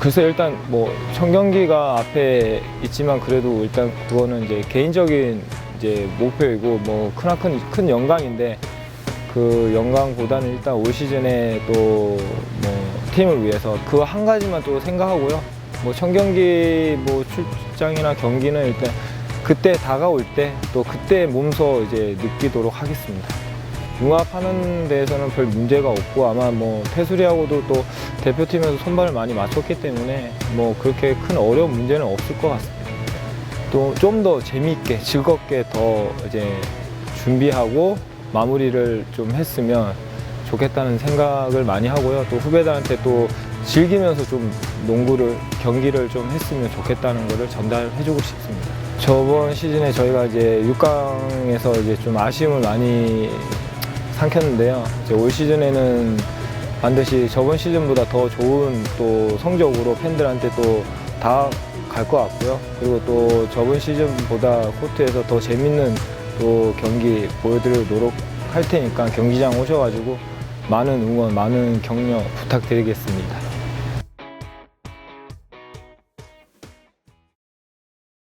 글쎄 일단 뭐 청경기가 앞에 있지만 그래도 일단 그거는 이제 개인적인 이제 목표이고 뭐 크나큰 큰 영광인데 그 영광보다는 일단 올 시즌에 또 뭐 팀을 위해서 그 한 가지만 또 생각하고요. 뭐 청경기 뭐 출장이나 경기는 일단 그때 다가올 때 또 그때 몸소 이제 느끼도록 하겠습니다. 융합하는 데에서는 별 문제가 없고 아마 뭐 태수리하고도 또 대표팀에서 선발을 많이 맞췄기 때문에 뭐 그렇게 큰 어려운 문제는 없을 것 같습니다. 또 좀 더 재미있게 즐겁게 더 이제 준비하고 마무리를 좀 했으면 좋겠다는 생각을 많이 하고요. 또 후배들한테 또 즐기면서 좀 농구를 경기를 좀 했으면 좋겠다는 것을 전달해주고 싶습니다. 저번 시즌에 저희가 이제 6강에서 이제 좀 아쉬움을 많이 삼켰는데요. 이제 올 시즌에는 반드시 저번 시즌보다 더 좋은 또 성적으로 팬들한테 또 다갈 것 같고요. 그리고 또 저번 시즌보다 코트에서 더 재밌는 또 경기 보여드릴 노력할 테니까 경기장 오셔가지고 많은 응원, 많은 격려 부탁드리겠습니다.